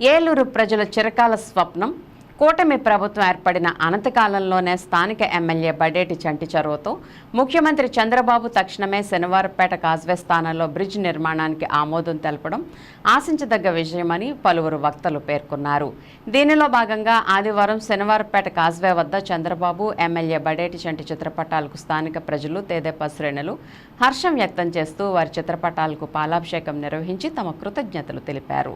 ఏలూరు ప్రజల చిరకాల స్వప్నం కూటమి ప్రభుత్వం ఏర్పడిన అనంతకాలంలోనే స్థానిక ఎమ్మెల్యే బడేటి చంటి చొరవతో ముఖ్యమంత్రి చంద్రబాబు తక్షణమే శనివారపేట కాజ్వే స్థానంలో బ్రిడ్జ్ నిర్మాణానికి ఆమోదం తెలపడం ఆశించదగ్గ విషయమని పలువురు వక్తలు పేర్కొన్నారు. దీనిలో భాగంగా ఆదివారం శనివారపేట కాజ్వే వద్ద చంద్రబాబు ఎమ్మెల్యే బడేటి చంటి చిత్రపటాలకు స్థానిక ప్రజలు తేదేపా శ్రేణులు హర్షం వ్యక్తం చేస్తూ వారి చిత్రపటాలకు పాలాభిషేకం నిర్వహించి తమ కృతజ్ఞతలు తెలిపారు.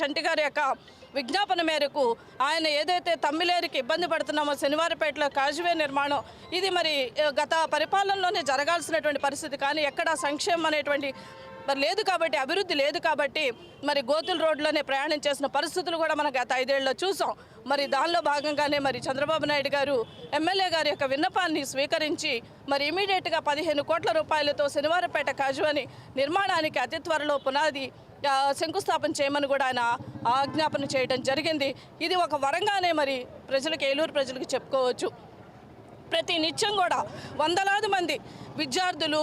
చంటి గారి యొక్క విజ్ఞాపన మేరకు ఆయన ఏదైతే తమ్మిలేరికి ఇబ్బంది పడుతున్నామో శనివారపేటలో కాజువే నిర్మాణం ఇది మరి గత పరిపాలనలోనే జరగాల్సినటువంటి పరిస్థితి. కానీ ఎక్కడ సంక్షేమం అనేటువంటి మరి లేదు కాబట్టి అభివృద్ధి లేదు కాబట్టి మరి గోతుల రోడ్లోనే ప్రయాణం చేసిన పరిస్థితులు కూడా మనం గత ఐదేళ్ళలో చూసాం. మరి దానిలో భాగంగానే మరి చంద్రబాబు నాయుడు గారు ఎమ్మెల్యే గారి యొక్క విన్నపాన్ని స్వీకరించి మరి ఇమీడియట్గా పదిహేను కోట్ల రూపాయలతో శనివారపేట కాజువని నిర్మాణానికి అతి త్వరలో పునాది శంకుస్థాపన చేయమని కూడా ఆయన ఆజ్ఞాపన చేయడం జరిగింది. ఇది ఒక వరంగానే మరి ప్రజలకు ఏలూరు ప్రజలకు చెప్పుకోవచ్చు. ప్రతి నిత్యం కూడా వందలాది మంది విద్యార్థులు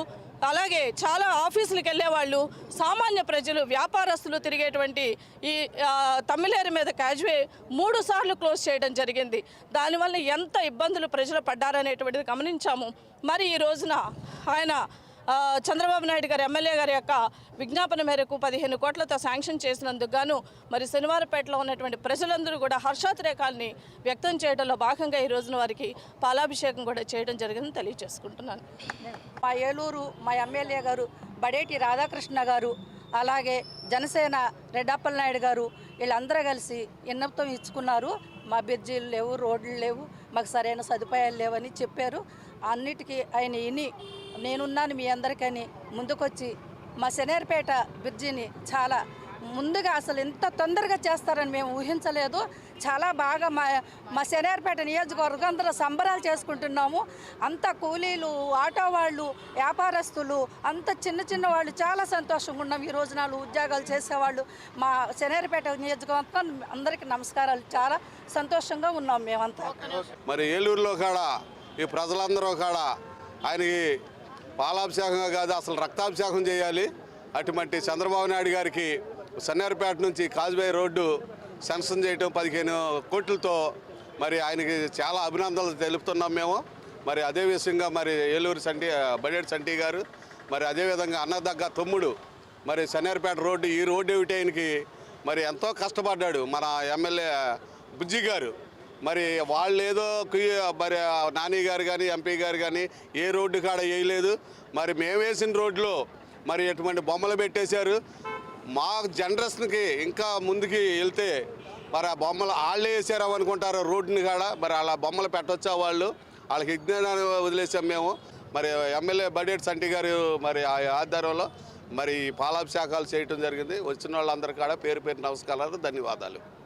అలాగే చాలా ఆఫీసులకు వెళ్ళేవాళ్ళు సామాన్య ప్రజలు వ్యాపారస్తులు తిరిగేటువంటి ఈ తమిళేరు తమ్మిలేరు మీద క్యాజువే మూడు సార్లు క్లోజ్ చేయడం జరిగింది. దానివల్ల ఎంత ఇబ్బందులు ప్రజలు పడ్డారనేటువంటిది గమనించాము. మరి ఈ రోజున ఆయన చంద్రబాబు నాయుడు గారి ఎమ్మెల్యే గారి యొక్క విజ్ఞాపన మేరకు పదిహేను కోట్లతో శాంక్షన్ చేసినందుకు గాను మరి శనివారపేటలో ఉన్నటువంటి ప్రజలందరూ కూడా హర్షాతిరేకాల్ని వ్యక్తం చేయడంలో భాగంగా ఈ రోజున వారికి పాలాభిషేకం కూడా చేయడం జరిగిందని తెలియజేసుకుంటున్నాను. మా ఏలూరు మా ఎమ్మెల్యే గారు బడేటి రాధాకృష్ణ గారు అలాగే జనసేన రెడ్డప్పల నాయుడు గారు వీళ్ళందరూ కలిసి విన్నపం ఇచ్చుకున్నారు. మా బ్రిడ్జీలు లేవు రోడ్లు లేవు మాకు సరైన సదుపాయాలు లేవని చెప్పారు. అన్నిటికీ ఆయన ఇని నేనున్నాను మీ అందరికని ముందుకొచ్చి మా శనేర్పేట బ్రిడ్జిని చాలా ముందుగా అసలు ఇంత తొందరగా చేస్తారని మేము ఊహించలేదు. చాలా బాగా మా మా శనేర్పేట నియోజకవర్గం అందరూ సంబరాలు చేసుకుంటున్నాము. అంత కూలీలు ఆటో వాళ్ళు వ్యాపారస్తులు అంత చిన్న చిన్న వాళ్ళు చాలా సంతోషంగా ఉన్నాం. ఈ రోజు నాలుగు ఉద్యోగాలు చేసేవాళ్ళు మా శనేర్పేట నియోజకవర్గం అందరికీ నమస్కారాలు. చాలా సంతోషంగా ఉన్నాం మేమంతా. మరి ఏలూరులో కూడా? ఈ ప్రజలందరూ కాడ ఆయనకి పాలాభిషేకంగా కాదు అసలు రక్తాభిషేకం చేయాలి. అటువంటి చంద్రబాబు నాయుడు గారికి సన్నేరుపేట నుంచి కాజ్వే రోడ్డు సెన్షన్ చేయటం పదిహేను కోట్లతో మరి ఆయనకి చాలా అభినందనలు తెలుపుతున్నాం మేము. మరి అదే విషయంగా మరి ఏలూరు సంటి బడేటి సంటి గారు మరి అదేవిధంగా అన్నదగ్గ తమ్ముడు మరి సన్నేరుపేట రోడ్డు ఈ రోడ్డు ఏమిటి ఆయనకి మరి ఎంతో కష్టపడ్డాడు మన ఎమ్మెల్యే బుజ్జి గారు. మరి వాళ్ళు ఏదో మరి నాని గారు కానీ ఎంపీ గారు కానీ ఏ రోడ్డు కాడ వేయలేదు. మరి మేము వేసిన రోడ్లో మరి ఎటువంటి బొమ్మలు పెట్టేశారు. మా జనరేషన్కి ఇంకా ముందుకి వెళ్తే మరి ఆ బొమ్మలు వాళ్ళే వేసారా అనుకుంటారు రోడ్డుని కాడ. మరి అలా బొమ్మలు పెట్టొచ్చా వాళ్ళు? వాళ్ళకి విజ్ఞానాన్ని వదిలేసాం మేము. మరి ఎమ్మెల్యే బడేట్ సంటి గారు మరి ఆ ఆధ్వర్యంలో మరి పాలాభిషేకాలు చేయటం జరిగింది. వచ్చిన వాళ్ళందరి కాడ పేరు పేరు నమస్కారాలు ధన్యవాదాలు.